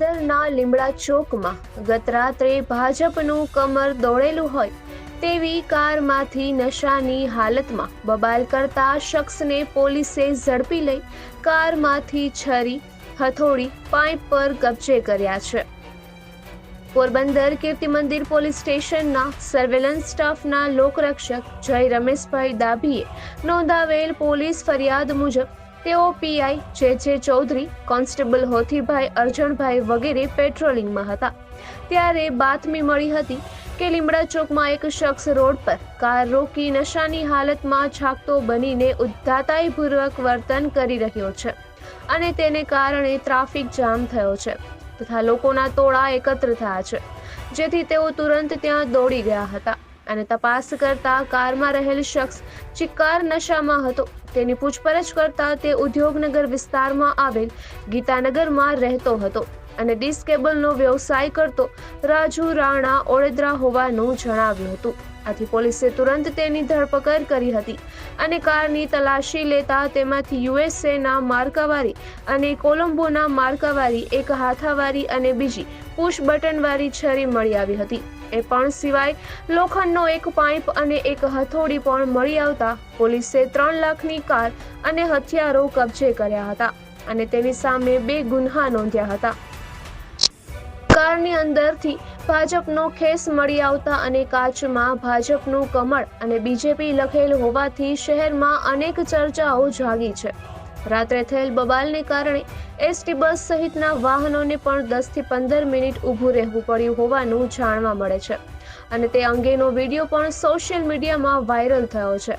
લીમડા ચોકમાં ગત રાત્રે ભાજપનું કમર દોડેલું હોય તેવી કારમાંથી નશાની હાલતમાં બબાલ કરતા શખ્સને પોલીસે ઝડપી લઈ કારમાંથી છરી, હથોડી, પાઇપ પર કબજે કર્યા છે. પોરબંદર કીર્તિ મંદિર પોલીસ સ્ટેશનના સર્વેલન્સ સ્ટાફના લોકરક્ષક જય રમેશભાઈ દાભીએ નોંધાવેલ પોલીસ ફરિયાદ મુજબ તેઓ પીઆઈ જે જે ચૌધરી, કોન્સ્ટેબલ હોથીભાઈ, અર્જણભાઈ વગેરે પેટ્રોલિંગમાં હતા. ત્યારે બાતમી મળી હતી કે લીમડા ચોકમાં એક શખ્સ રોડ પર કાર રોકી નશાની હાલતમાં છાકતો બનીને ઉદ્ધાતાઈપૂર્વક વર્તન કરી રહ્યો છે અને તેને કારણે ટ્રાફિક જામ થયો છે તથા લોકોના ટોળા એકત્ર થયા છે, જેથી તેઓ તુરંત ત્યાં દોડી ગયા હતા અને તપાસ કરતા કારમાં રહેલ શખ્સ ચિક્કાર નશામાં હતો. તેની પૂછપરછ કરતા તે ઉદ્યોગનગર વિસ્તારમાં આવેલ ગીતાનગરમાં રહેતો હતો. અને ડિસ્ક કેબલનો વ્યવસાય કરતો રાજુ રાણા ઓળેદરા હોવાનું જણાવ્યું હતું. આથી પોલીસે તુરંત તેની ધરપકડ કરી હતી અને કારની તલાશી લેતા તેમાંથી યુએસએના માર્કાવારી અને કોલંબોના માર્કાવારી, એક હાથાવારી અને બીજી પુશ બટનવાળી છરી મળી આવી હતી. એ પણ સિવાય લોખંડનો એક પાઇપ અને એક હથોડી પણ મળી આવતા પોલીસે ત્રણ લાખની કાર અને હથિયારો કબજે કર્યા હતા અને તેની સામે બે ગુન્હા નોંધ્યા હતા. કારની અંદરથી ભાજપનો ખેસ મળી આવતા અને કાચમાં ભાજપનું કમળ અને બીજેપી લખેલ હોવાથી શહેરમાં અનેક ચર્ચાઓ જાગી છે. રાત્રે થયેલ બબાલને કારણે એસટી બસ સહિતના વાહનોને પણ દસથી પંદર મિનિટ ઊભું રહેવું પડ્યું હોવાનું જાણવા મળે છે. અને તે અંગેનો વીડિયો પણ સોશિયલ મીડિયામાં વાયરલ થયો છે.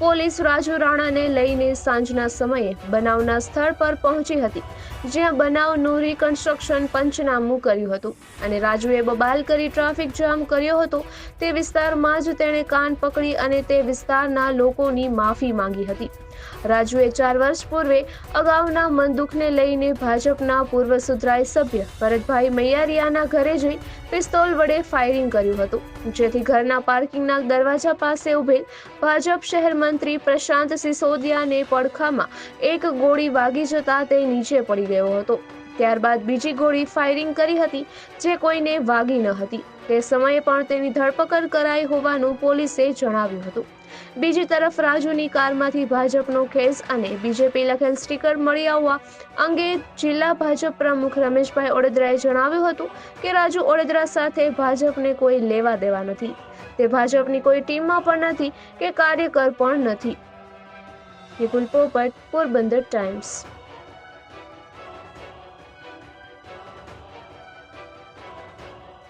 પોલીસ રાજુ રાણાને લઈને સાંજના સમયે બનાવના સ્થળ પર પહોંચી હતી, જ્યાં બનાવનું રિકન્સ્ટ્રક્શન પંચનામું કર્યું હતું અને રાજુએ બબાલ કરી ટ્રાફિક જામ કર્યો હતો. તે વિસ્તારમાં જ તેણે કાન પકડી અને તે વિસ્તારના લોકોની માફી માંગી હતી. રાજુએ ચાર વર્ષ પૂર્વે અગાઉના મનદુખને લઈને ભાજપના પૂર્વ સુધરાય સભ્ય ભરતભાઈ મૈયારિયાના ઘરે જઈ પિસ્તોલ વડે ફાયરિંગ કર્યું હતું. જેથી ઘરના પાર્કિંગના દરવાજા પાસે ઉભેલ ભાજપ શહેર મંત્રી પ્રશાંત સિસોદિયાને પડખામાં એક ગોળી વાગી જતા તે નીચે પડી ગયો હતો. ત્યારબાદ બીજી ગોળી ફાયરિંગ કરી હતી જે કોઈને વાગી ન હતી. તે સમયે પણ તેની ધરપકડ કરાઈ હોવાનું પોલીસે જણાવ્યું હતું. બીજી તરફ રાજુની કારમાંથી ભાજપનો ખેસ અને બીજેપી લખેલ સ્ટીકર મળી આવવા અંગે જિલ્લા ભાજપ પ્રમુખ રમેશભાઈ ઓડેદરાએ જણાવ્યું હતું કે રાજુ ઓડેદરા સાથે ભાજપને કોઈ લેવા દેવા નથી. તે ભાજપની કોઈ ટીમમાં પણ નથી કે કાર્યકર પણ નથી. પોરબંદર ટાઈમ્સ.